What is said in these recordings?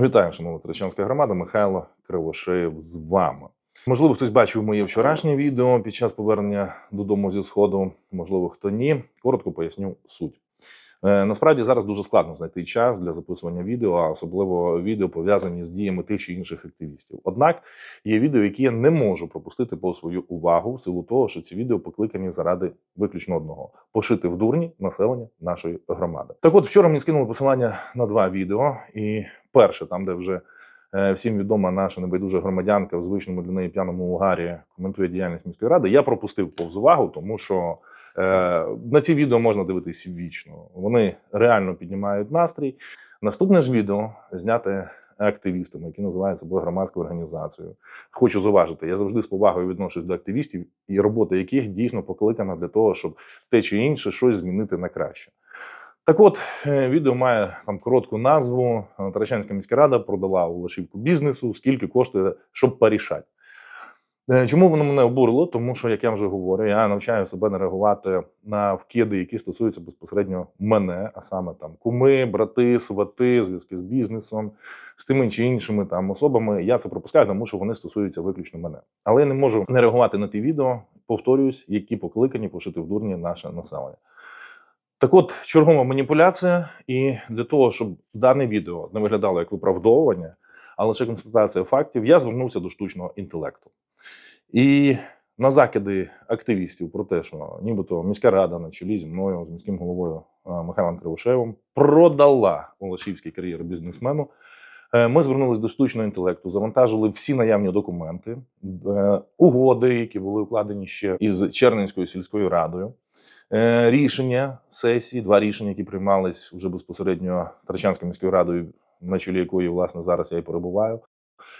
Вітаю, шановна Трещанська громада. Михайло Кривошеєв з вами. Можливо, хтось бачив моє вчорашнє відео під час повернення додому зі сходу. Можливо, хто ні. Коротко поясню суть. Е, насправді зараз дуже складно знайти час для записування відео, а особливо відео пов'язані з діями тих чи інших активістів. Однак є відео, які я не можу пропустити по свою увагу, в силу того, що ці відео покликані заради виключно одного пошити в дурні населення нашої громади. Так, от вчора мені скинули посилання на два відео, і перше, там, де вже всім відома наша небайдужа громадянка в звичному для неї п'яному угарі коментує діяльність міської ради. Я пропустив повз увагу, тому що е, на ці відео можна дивитись вічно. Вони реально піднімають настрій. Наступне ж відео зняте активістами, які називають себе громадською організацією. Хочу зауважити, я завжди з повагою відношусь до активістів, і робота яких дійсно покликана для того, щоб те чи інше щось змінити на краще. Так от, е, відео має там коротку назву. Е, Таращанська міська рада продала у бізнесу, скільки коштує, щоб порішати. Е, Чому воно мене обурило? Тому що, як я вже говорю, я навчаю себе не реагувати на вкиди, які стосуються безпосередньо мене, а саме там куми, брати, свати, зв'язки з бізнесом, з тими чи іншими там особами. Я це пропускаю, тому що вони стосуються виключно мене. Але я не можу не реагувати на ті відео, повторююсь, які покликані пошити в дурні наше населення. Так от, чергова маніпуляція, і для того, щоб дане відео не виглядало як виправдовування, а лише констатація фактів, я звернувся до штучного інтелекту. І на закиди активістів про те, що нібито міська рада на чолі зі мною, з міським головою е, Михайлом Кривошеєвим, продала Олешівський кар'єр бізнесмену. е, Ми звернулися до штучного інтелекту, завантажили всі наявні документи, е, угоди, які були укладені ще із Черненською сільською радою. Е, Рішення сесії, два рішення, які приймались вже безпосередньо Тарчанською міською радою, на чолі якої власне зараз я і перебуваю.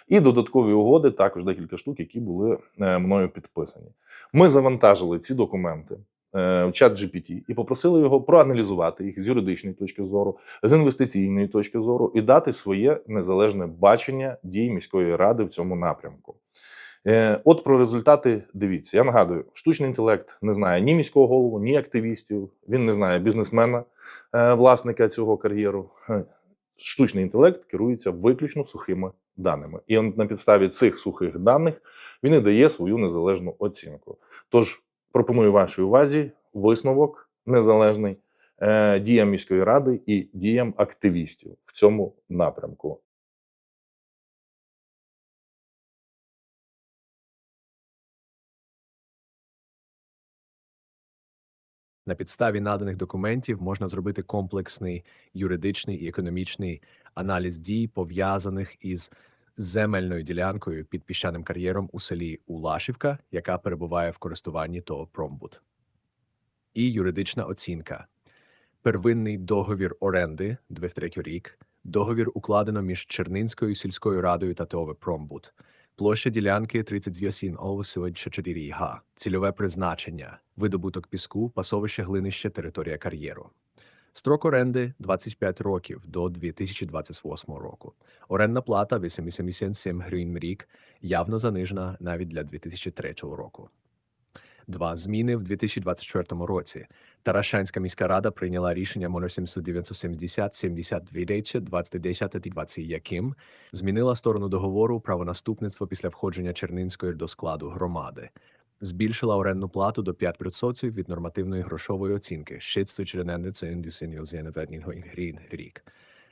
І додаткові угоди, також декілька штук, які були е, мною підписані. Ми завантажили ці документи е, в чат GPT і попросили його проаналізувати їх з юридичної точки зору, з інвестиційної точки зору і дати своє незалежне бачення дій міської ради в цьому напрямку. Е, От про результати дивіться. Я нагадую, штучний інтелект не знає ні міського голову, ні активістів. Він не знає бізнесмена, е, власника цього кар'єру. Е, Штучний інтелект керується виключно сухими даними, і на підставі цих сухих даних він і дає свою незалежну оцінку. Тож пропоную вашій увазі висновок незалежний діям міської ради і діям активістів в цьому напрямку. На підставі наданих документів можна зробити комплексний юридичний і економічний аналіз дій, пов'язаних із земельною ділянкою під піщаним кар'єром у селі Улашівка, яка перебуває в користуванні ТОВ Промбут. І юридична оцінка. Первинний договір оренди 23 рік. Договір укладено між Чернинською сільською радою та ТОВ Промбут. Площа ділянки 30 га. Цільове призначення, видобуток піску, пасовище глинище, територія кар'єру. Строк оренди 25 років до 2028 року. Орендна плата 87 гривень рік, явно занижена навіть для 2003 року. Два зміни в 2024 році. Таращанська міська рада прийняла рішення номер 770 72 речі 2010 і 20 яким змінила сторону договору правонаступництво після входження Чернинської до складу громади. Збільшила орендну плату до 5% від нормативної грошової оцінки 614 гривень рік.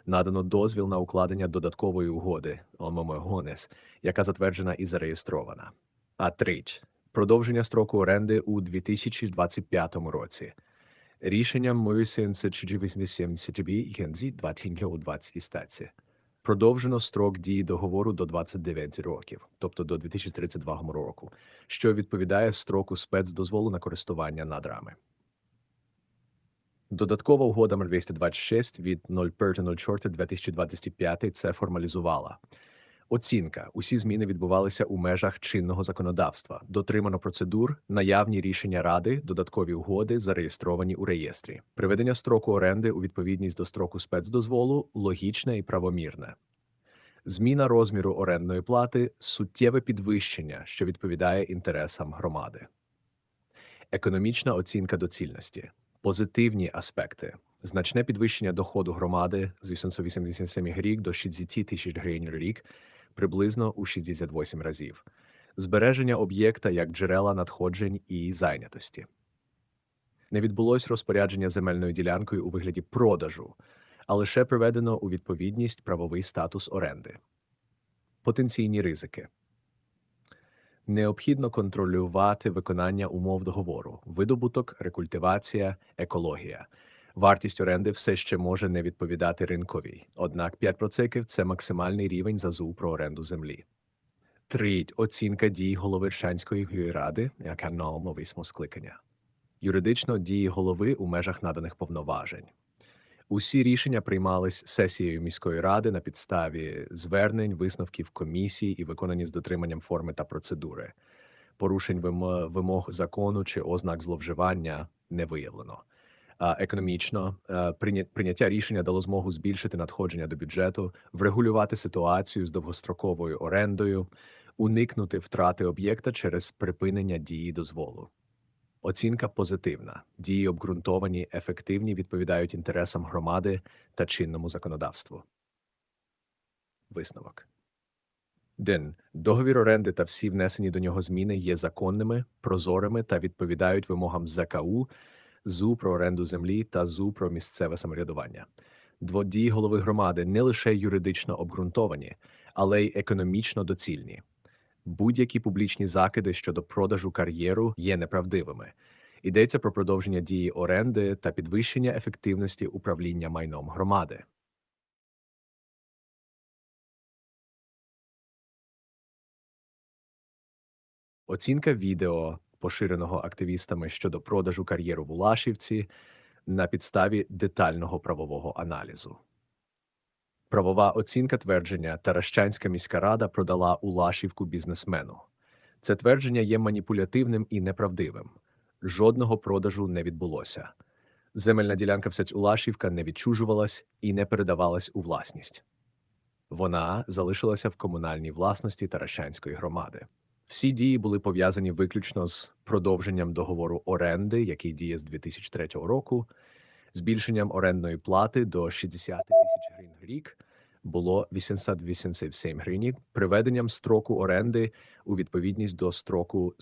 Надано дозвіл на укладення додаткової угоди ОМОМОГОНЕС, яка затверджена і зареєстрована. А трич продовження строку оренди у 2025 році. Рішенням мою 780 і кінці 2020 стаці. Продовжено строк дії договору до 29 років, тобто до 2032 року, що відповідає строку спецдозволу на користування надрами. Додаткова угода номер 226 від 01.04.2025 це формалізувала. Оцінка. Усі зміни відбувалися у межах чинного законодавства. Дотримано процедур, наявні рішення ради, додаткові угоди зареєстровані у реєстрі. Приведення строку оренди у відповідність до строку спецдозволу логічне і правомірне. Зміна розміру орендної плати суттєве підвищення, що відповідає інтересам громади. Економічна оцінка доцільності. Позитивні аспекти. Значне підвищення доходу громади з 887 рік до 60 тисяч гривень рік приблизно у 68 разів. Збереження об'єкта як джерела надходжень і зайнятості. Не відбулось розпорядження земельною ділянкою у вигляді продажу, а лише приведено у відповідність правовий статус оренди. Потенційні ризики. Необхідно контролювати виконання умов договору, видобуток, рекультивація, екологія. Вартість оренди все ще може не відповідати ринковій, однак 5% – це максимальний рівень ЗАЗУ про оренду землі. Треть оцінка дій голови Ршанської ради, яка на восьмо скликання. Юридично дії голови у межах наданих повноважень. Усі рішення приймались сесією міської ради на підставі звернень, висновків комісії і виконані з дотриманням форми та процедури. Порушень вимог закону чи ознак зловживання не виявлено. Економічно е, прийняття рішення дало змогу збільшити надходження до бюджету, врегулювати ситуацію з довгостроковою орендою, уникнути втрати об'єкта через припинення дії дозволу. Оцінка позитивна. Дії обґрунтовані, ефективні, відповідають інтересам громади та чинному законодавству. Висновок. Дин. Договір оренди та всі внесені до нього зміни є законними, прозорими та відповідають вимогам ЗКУ, ЗУ про оренду землі та ЗУ про місцеве самоврядування. Дводії голови громади не лише юридично обґрунтовані, але й економічно доцільні. Будь-які публічні закиди щодо продажу кар'єру є неправдивими. Йдеться про продовження дії оренди та підвищення ефективності управління майном громади. Оцінка відео, поширеного активістами щодо продажу кар'єру в Улашівці на підставі детального правового аналізу. Правова оцінка твердження Таращанська міська рада продала Улашівку бізнесмену. Це твердження є маніпулятивним і неправдивим. Жодного продажу не відбулося. Земельна ділянка всець Улашівка не відчужувалась і не передавалась у власність. Вона залишилася в комунальній власності Таращанської громади. Всі дії були пов'язані виключно з продовженням договору оренди, який діє з 2003 року, збільшенням орендної плати до 60 тисяч гривень в рік було 887 гривень, приведенням строку оренди у відповідність до строку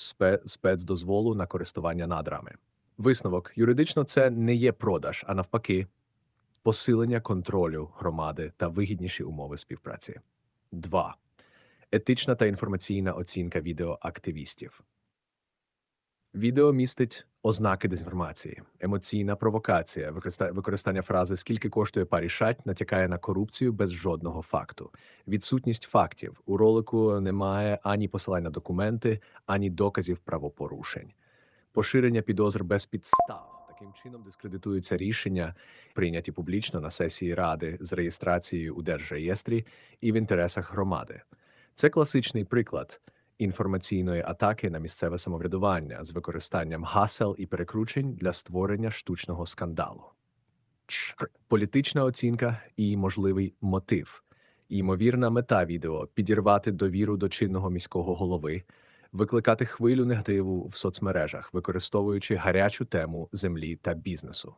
спецдозволу на користування надрами. Висновок юридично це не є продаж, а навпаки, посилення контролю громади та вигідніші умови співпраці. 2. Етична та інформаційна оцінка відео активістів. Відео містить ознаки дезінформації, емоційна провокація, використа- використання фрази скільки коштує парішать натякає на корупцію без жодного факту. Відсутність фактів у ролику немає ані посилань на документи, ані доказів правопорушень. Поширення підозр без підстав. Таким чином дискредитуються рішення, прийняті публічно на сесії ради з реєстрацією у держреєстрі і в інтересах громади. Це класичний приклад інформаційної атаки на місцеве самоврядування з використанням гасел і перекручень для створення штучного скандалу. Політична оцінка і можливий мотив. Ймовірна мета відео підірвати довіру до чинного міського голови, викликати хвилю негативу в соцмережах, використовуючи гарячу тему землі та бізнесу.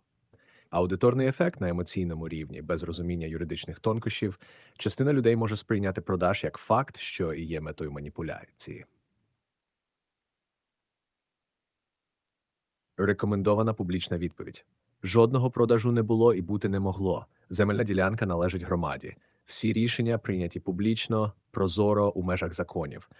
Аудиторний ефект на емоційному рівні, без розуміння юридичних тонкощів, частина людей може сприйняти продаж як факт, що і є метою маніпуляції. Рекомендована публічна відповідь: жодного продажу не було і бути не могло. Земельна ділянка належить громаді. Всі рішення прийняті публічно, прозоро у межах законів.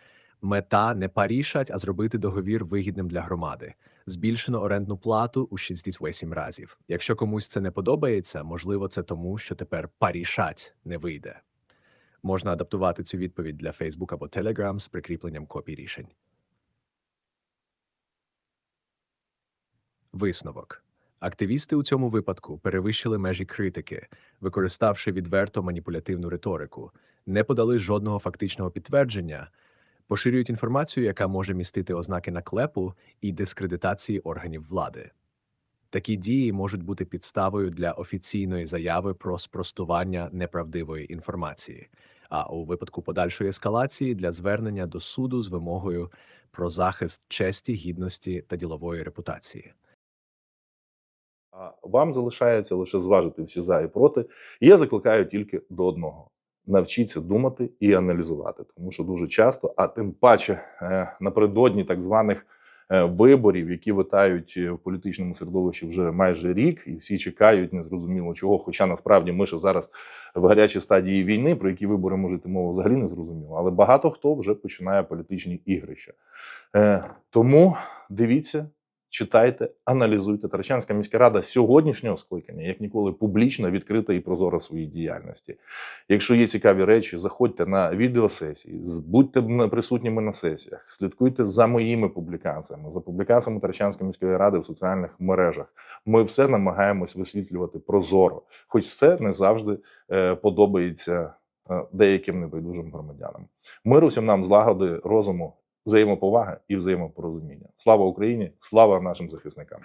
Мета не парішать, а зробити договір вигідним для громади. Збільшено орендну плату у 68 разів. Якщо комусь це не подобається, можливо, це тому, що тепер парішать не вийде. Можна адаптувати цю відповідь для Facebook або Telegram з прикріпленням копій рішень. Висновок. Активісти у цьому випадку перевищили межі критики, використавши відверто маніпулятивну риторику, не подали жодного фактичного підтвердження, поширюють інформацію, яка може містити ознаки наклепу і дискредитації органів влади. Такі дії можуть бути підставою для офіційної заяви про спростування неправдивої інформації, а у випадку подальшої ескалації для звернення до суду з вимогою про захист честі, гідності та ділової репутації. Вам залишається лише зважити всі за і проти. Я закликаю тільки до одного: навчіться думати і аналізувати, тому що дуже часто, а тим паче е, напередодні так званих е, виборів, які витають е, в політичному середовищі вже майже рік, і всі чекають незрозуміло чого. Хоча насправді ми ще зараз в гарячій стадії війни, про які вибори може йти мова, взагалі не зрозуміло. Але багато хто вже починає політичні ігрища. Тому дивіться, читайте, аналізуйте. Тарачанська міська рада сьогоднішнього скликання, як ніколи, публічно відкрита і прозора в своїй діяльності. Якщо є цікаві речі, заходьте на відеосесії, будьте присутніми на сесіях, слідкуйте за моїми публікаціями, за публікаціями Тарачанської міської ради в соціальних мережах. Ми все намагаємось висвітлювати прозоро, хоч це не завжди е, подобається е, деяким небайдужим громадянам. Миру всім нам злагоди, розуму, взаємоповаги і взаємопорозуміння. Слава Україні! Слава нашим захисникам!